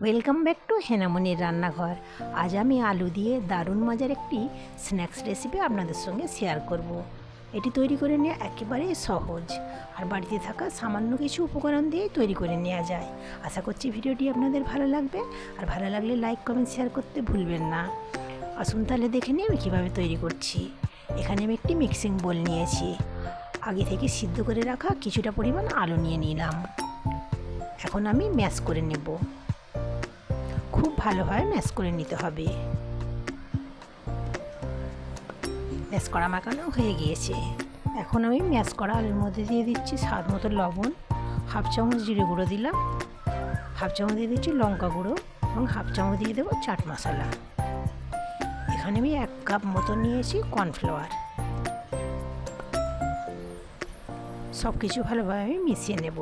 Welcome back to হেনামনির রান্নাঘর আজ আমি আলু দিয়ে দারুণ মজার একটি স্ন্যাক্স রেসিপি আপনাদের সঙ্গে শেয়ার করব। এটি তৈরি করে নেওয়া একেবারেই সহজ আর বাড়িতে থাকা সামান্য কিছু উপকরণ দিয়েই তৈরি করে নেওয়া যায় আশা করছি ভিডিওটি আপনাদের ভালো লাগবে আর ভালো লাগলে লাইক কমেন্ট শেয়ার করতে ভুলবেন না আসুন তাহলে দেখে নিই আমি কীভাবে তৈরি করছি এখানে আমি একটি মিক্সিং বোল নিয়েছি আগে থেকে সিদ্ধ করে রাখা কিছুটা পরিমাণ আলু নিয়ে নিলাম এখন আমি ম্যাশ করে নেব খুব ভালোভাবে ম্যাশ করে নিতে হবে। ম্যাশ করা মাখানো হয়ে গিয়েছে। এখন আমি ম্যাশ করা আলুর মধ্যে দিয়ে দিচ্ছি স্বাদ মতো লবণ, হাফ চামচ জিরে গুঁড়ো দিলাম, হাফ চামচ দিয়ে দিচ্ছি লঙ্কা গুঁড়ো এবং হাফ চামচ দিয়ে দেবো চাট মশলা। এখানে আমি এক কাপ মতো নিয়েছি কর্নফ্লাওয়ার। সব কিছু ভালোভাবে আমি মিশিয়ে নেব।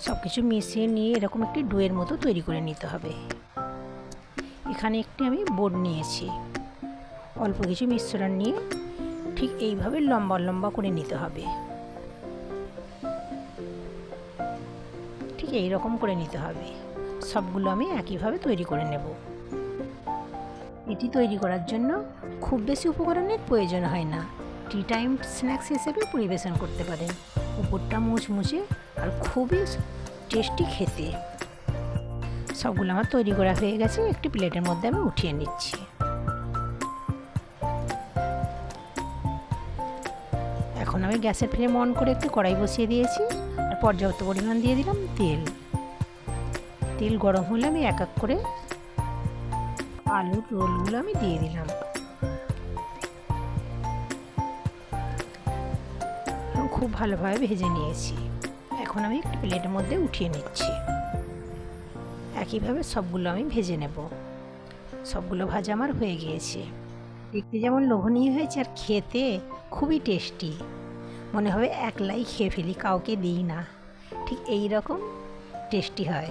সব কিছু মিশিয়ে নিয়ে এরকম একটি ডোয়ের মতো তৈরি করে নিতে হবে। এখানে একটি আমি বোর্ড নিয়েছি। অল্প কিছু মিশ্রণ নিয়ে ঠিক এইভাবে লম্বা লম্বা করে নিতে হবে। ঠিক এই রকম করে নিতে হবে। সবগুলো আমি একইভাবে তৈরি করে নেব। এটি তৈরি করার জন্য খুব বেশি উপকরণের প্রয়োজন হয় না। টি টাইম স্ন্যাক্স হিসেবে পরিবেশন করতে পারেন। উপরটা মুচমুচে আর খুবই টেস্টি খেতে। সবগুলো আমার তৈরি করা হয়ে গেছে, একটি প্লেটের মধ্যে আমি উঠিয়ে নিচ্ছি। এখন আমি গ্যাসের ফ্লেম অন করে একটু কড়াই বসিয়ে দিয়েছি, আর পর্যাপ্ত পরিমাণ দিয়ে দিলাম তেল। তেল গরম হলে আমি এক এক করে আলুর রোলগুলো আমি দিয়ে দিলাম। খুব ভালোভাবে ভেজে নিয়েছি। এখন আমি একটি প্লেটের মধ্যে উঠিয়ে নিচ্ছি। একইভাবে সবগুলো আমি ভেজে নেব। সবগুলো ভাজা আমার হয়ে গিয়েছে। দেখতে যেমন লোভনীয় হয়েছে আর খেতে খুবই টেস্টি। মনে হবে একলাই খেয়ে ফেলি, কাউকে দিই না। ঠিক এই রকম টেস্টি হয়।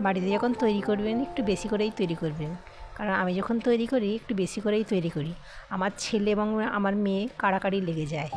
বাড়িতে যখন তৈরি করবেন, একটু বেশি করেই তৈরি করবেন। কারণ আমি যখন তৈরি করি, একটু বেশি করেই তৈরি করি। আমার ছেলে এবং আমার মেয়ে কাড়াকাড়ি লেগে যায়।